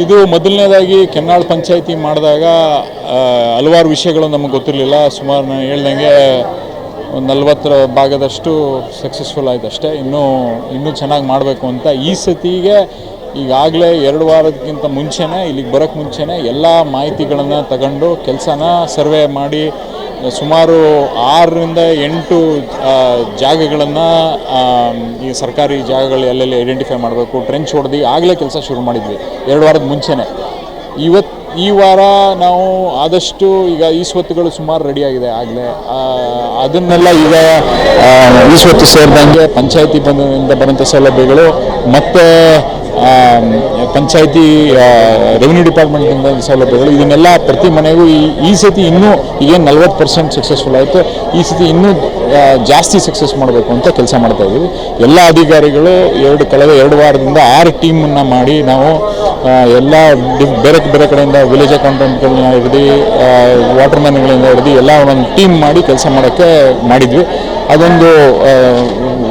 ಇದು ಮೊದಲನೇದಾಗಿ ಕೆನ್ನಾಳ್ ಪಂಚಾಯಿತಿ ಮಾಡಿದಾಗ ಹಲವಾರು ವಿಷಯಗಳು ನಮಗೆ ಗೊತ್ತಿರಲಿಲ್ಲ. ಸುಮಾರು ನಾನು ಹೇಳ್ದಂಗೆ ಒಂದು ನಲ್ವತ್ತರ ಭಾಗದಷ್ಟು ಸಕ್ಸಸ್ಫುಲ್ ಆಯ್ತು ಅಷ್ಟೇ ಇನ್ನೂ ಇನ್ನೂ ಚೆನ್ನಾಗಿ ಮಾಡಬೇಕು ಅಂತ ಈ ಸತಿಗೆ ಈಗಾಗಲೇ ಎರಡು ವಾರಕ್ಕಿಂತ ಮುಂಚೆನೇ, ಇಲ್ಲಿಗೆ ಬರೋಕ್ಕೆ ಮುಂಚೆನೇ ಎಲ್ಲ ಮಾಹಿತಿಗಳನ್ನು ತಗೊಂಡು ಕೆಲಸನ ಸರ್ವೆ ಮಾಡಿ ಸುಮಾರು ಆರರಿಂದ ಎಂಟು ಜಾಗಗಳನ್ನು ಈ ಸರ್ಕಾರಿ ಜಾಗಗಳು ಎಲ್ಲೆಲ್ಲಿ ಐಡೆಂಟಿಫೈ ಮಾಡಬೇಕು ಟ್ರೆಂಚ್ ಹೊಡೆದು ಆಗಲೇ ಕೆಲಸ ಶುರು ಮಾಡಿದ್ವಿ, ಎರಡು ವಾರದ ಮುಂಚೆನೇ. ಇವತ್ತು ಈ ವಾರ ನಾವು ಆದಷ್ಟು ಈಗ ಈ ಸ್ವತ್ತುಗಳು ಸುಮಾರು ರೆಡಿಯಾಗಿದೆ ಆಗಲೇ. ಅದನ್ನೆಲ್ಲ ಈಗ ಈ ಸ್ವತ್ತು ಸೇರಿದಂಗೆ ಪಂಚಾಯತಿ ಬಂದಿಂದ ಬರುವಂಥ ಸೌಲಭ್ಯಗಳು, ಮತ್ತು ಪಂಚಾಯತಿ ರೆವಿನ್ಯೂ ಡಿಪಾರ್ಟ್ಮೆಂಟಿಂದ ಸೌಲಭ್ಯಗಳು, ಇದನ್ನೆಲ್ಲ ಪ್ರತಿ ಮನೆಗೂ ಈ ಈ ಸತಿ ಇನ್ನೂ ಈಗೇನು ನಲ್ವತ್ತು ಪರ್ಸೆಂಟ್ ಸಕ್ಸಸ್ಫುಲ್ ಆಯಿತು. ಈ ಸತಿ ಇನ್ನೂ ಜಾಸ್ತಿ ಸಕ್ಸಸ್ ಮಾಡಬೇಕು ಅಂತ ಕೆಲಸ ಮಾಡ್ತಾ ಇದ್ದೀವಿ. ಎಲ್ಲ ಅಧಿಕಾರಿಗಳು ಎರಡು, ಕಳೆದ ಎರಡು ವಾರದಿಂದ ಆರು ಟೀಮನ್ನು ಮಾಡಿ ನಾವು ಎಲ್ಲ ಬೇರೆ ಬೇರೆ ಕಡೆಯಿಂದ ವಿಲೇಜ್ ಅಕೌಂಟೆಂಟ್ಗಳನ್ನ ಹಿಡಿದು ವಾಟರ್ ಮ್ಯಾನ್ಗಳಿಂದ ಹಿಡಿದು ಎಲ್ಲ ಒಂದು ಟೀಮ್ ಮಾಡಿ ಕೆಲಸ ಮಾಡೋಕ್ಕೆ ಮಾಡಿದ್ವಿ. ಅದೊಂದು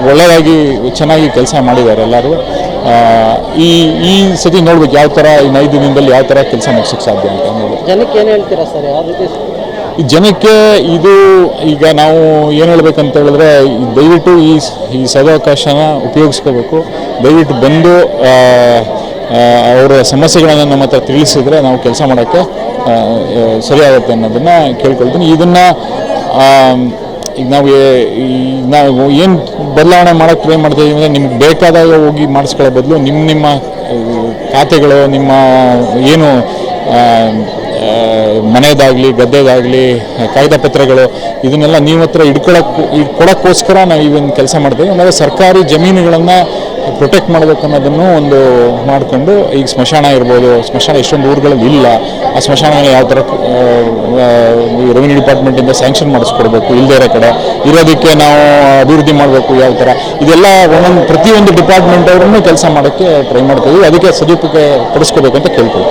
ಒಳ್ಳೆಯದಾಗಿ ಚೆನ್ನಾಗಿ ಕೆಲಸ ಮಾಡಿದ್ದಾರೆ ಎಲ್ಲರೂ. ಈ ಈ ಸತಿ ನೋಡ್ಬೇಕು ಯಾವ ಥರ ಈ ಐದು ದಿನದಲ್ಲಿ ಯಾವ ಥರ ಕೆಲಸ ಮುಗಿಸೋಕ್ಕೆ ಸಾಧ್ಯ ಅಂತ ನೋಡಿ ಜನಕ್ಕೆ ಏನು ಹೇಳ್ತೀರಾ ಸರ್? ಯಾವ ರೀತಿ ಈ ಜನಕ್ಕೆ ಇದು ಈಗ ನಾವು ಏನು ಹೇಳ್ಬೇಕಂತ ಹೇಳಿದ್ರೆ ದಯವಿಟ್ಟು ಈ ಈ ಸದಾವಕಾಶನ ಉಪಯೋಗಿಸ್ಕೋಬೇಕು. ದಯವಿಟ್ಟು ಬಂದು ಅವರ ಸಮಸ್ಯೆಗಳನ್ನು ನಮ್ಮ ಹತ್ರ ತಿಳಿಸಿದ್ರೆ ನಾವು ಕೆಲಸ ಮಾಡೋಕ್ಕೆ ಸರಿಯಾಗುತ್ತೆ ಅನ್ನೋದನ್ನು ಕೇಳ್ಕೊಳ್ತೀನಿ. ಇದನ್ನು ಈಗ ನಾವು ಈಗ ನಾವು ಏನು ಬದಲಾವಣೆ ಮಾಡೋಕ್ಕೆ ಟ್ರೈ ಮಾಡ್ತಾ ಇದ್ದೀವಿ ಅಂದರೆ ನಿಮ್ಗೆ ಬೇಕಾದಾಗ ಹೋಗಿ ಮಾಡಿಸ್ಕೊಳ್ಳೋ ಬದಲು ನಿಮ್ಮ ನಿಮ್ಮ ಖಾತೆಗಳು, ನಿಮ್ಮ ಏನು ಮನೆಯದಾಗಲಿ ಗದ್ದೆದಾಗಲಿ, ಕಾಯ್ದ ಪತ್ರಗಳು, ಇದನ್ನೆಲ್ಲ ನೀವು ಹತ್ರ ಇಟ್ಕೊಳಕ್ಕೆ ಕೊಡೋಕ್ಕೋಸ್ಕರ ನಾವು ಒಂದು ಕೆಲಸ ಮಾಡ್ತೇವೆ ಆಮೇಲೆ ಸರ್ಕಾರಿ ಜಮೀನುಗಳನ್ನು ಪ್ರೊಟೆಕ್ಟ್ ಮಾಡಬೇಕು ಅನ್ನೋದನ್ನು ಒಂದು ಮಾಡಿಕೊಂಡು ಈಗ ಸ್ಮಶಾನ ಇರ್ಬೋದು, ಸ್ಮಶಾನ ಎಷ್ಟೊಂದು ಊರುಗಳಲ್ಲಿ ಇಲ್ಲ. ಆ ಸ್ಮಶಾನ ಯಾವ ಥರ ರೆವಿನ್ಯೂ ಡಿಪಾರ್ಟ್ಮೆಂಟಿಂದ ಸ್ಯಾಂಕ್ಷನ್ ಮಾಡಿಸ್ಕೊಡ್ಬೇಕು ಇಲ್ಲದೇ ಇರೋ ಕಡೆ. ಇರೋದಕ್ಕೆ ನಾವು ಅಭಿವೃದ್ಧಿ ಮಾಡಬೇಕು ಯಾವ ಥರ. ಇದೆಲ್ಲ ಒಂದೊಂದು ಪ್ರತಿಯೊಂದು ಡಿಪಾರ್ಟ್ಮೆಂಟ್ ಅವರನ್ನು ಕೆಲಸ ಮಾಡೋಕ್ಕೆ ಟ್ರೈ ಮಾಡ್ತೀವಿ ಅದಕ್ಕೆ ಸದುಪಯೋಗ ಪಡಿಸ್ಕೋಬೇಕು ಅಂತ ಕೇಳ್ಕೊಳ್ತೀವಿ.